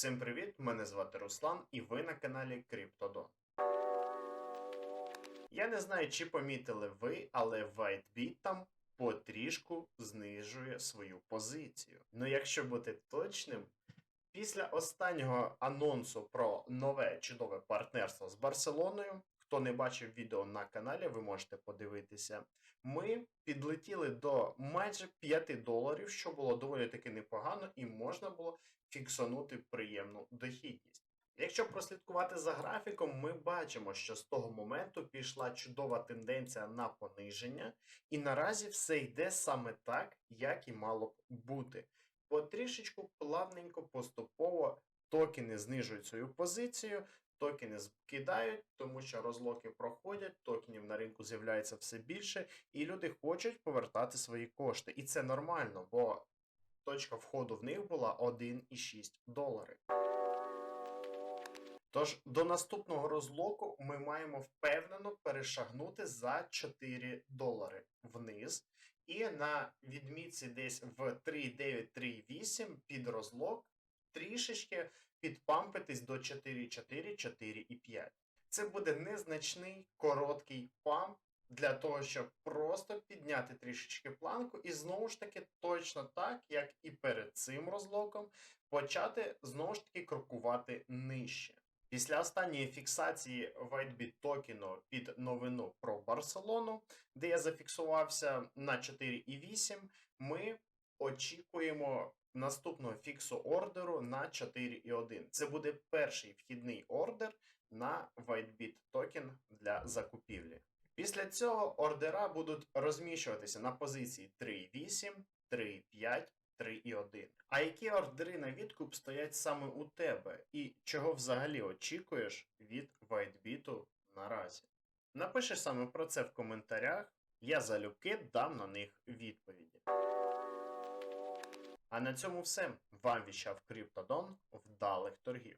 Всім привіт! Мене звати Руслан, і ви на каналі CryptoDon. Я не знаю, чи помітили ви, але WhiteBit там потрішку знижує свою позицію. Ну, якщо бути точним, після останнього анонсу про нове чудове партнерство з Барселоною, хто не бачив відео на каналі, ви можете подивитися. Ми підлетіли до майже 5 доларів, що було доволі таки непогано, і можна було фіксанути приємну дохідність. Якщо прослідкувати за графіком, ми бачимо, що з того моменту пішла чудова тенденція на пониження, і наразі все йде саме так, як і мало б бути. Потрішечку плавненько, поступово токени знижують свою позицію, токени скидають, тому що розлоки проходять, токенів на ринку з'являється все більше, і люди хочуть повертати свої кошти. І це нормально, бо точка входу в них була 1,6 долари. Тож до наступного розлоку ми маємо впевнено перешагнути за 4 долари вниз. І на відмітці десь в 3,938 під розлок трішечки підпампитись до 4,4, 4,5. Це буде незначний короткий памп для того, щоб просто підняти трішечки планку, і знову ж таки, точно так, як і перед цим розлоком, почати знову ж таки крокувати нижче. Після останньої фіксації WhiteBit токену під новину про Барселону, де я зафіксувався на 4,8, ми очікуємо наступного фіксу ордеру на 4,1. Це буде перший вхідний ордер на WhiteBit токен для закупівлі. Після цього ордера будуть розміщуватися на позиції 3,8, 3,5, 3,1. А які ордери на відкуп стоять саме у тебе? І чого взагалі очікуєш від WhiteBit наразі? Напиши саме про це в коментарях, я залюбки дам на них відповіді. На цьому все. Вам віщав Криптодон Вдалих торгів.